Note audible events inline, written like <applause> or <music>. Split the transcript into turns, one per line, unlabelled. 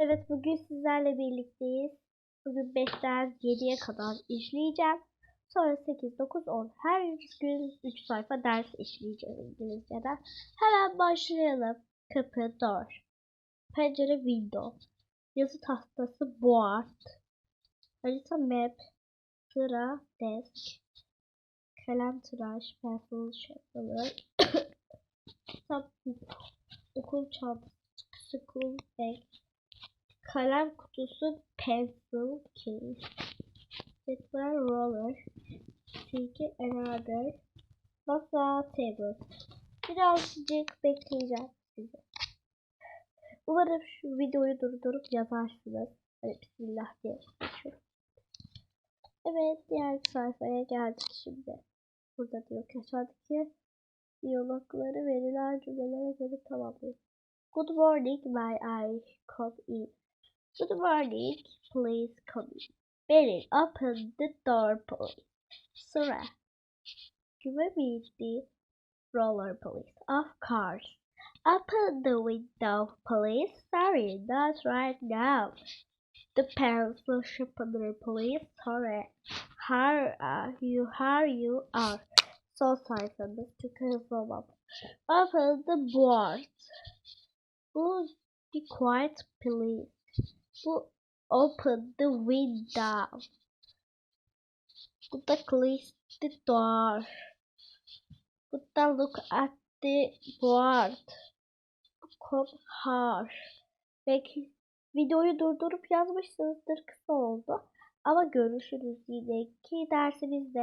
Evet bugün sizlerle birlikteyiz. Bugün 5'ten 7'ye kadar işleyeceğim. Sonra 8, 9, 10. Her gün 3 sayfa ders işleyeceğiz İngilizce'den. Hemen başlayalım. Kapı, door. Pencere, window. Yazı tahtası, board. Harita, map. Sıra, desk. Kalem, tıraş, pencil, şapkalı. <coughs> Kitap, okul çantası, school bag kalem kutusu pencil case Stapler roller silgi another masa table. Birazcık bekleyeceğim sizi. Umarım şu videoyu durdurup yazarsınız. Hadi bismillah diye evet diğer sayfaya geldik şimdi. Burada diyor ki aşağıdaki diyalogları verilen cümlelere göre tamamlayın. Good morning, may I come in? Good morning, please come in. Beryl, open the door, please. Sarah, give me the roller, please. Of course. Open the window, please. Sorry, not right now. The pencil sharpener, please. Sorry. How are you? How you are? So sorry for this to confirm up. Open the board. Will be quiet, please. Open the window. Would the close the door. Would the look at the board. Come harsh. Belki videoyu durdurup yazmışsınızdır kısa oldu. Ama görüşürüz yine ki dersimizde.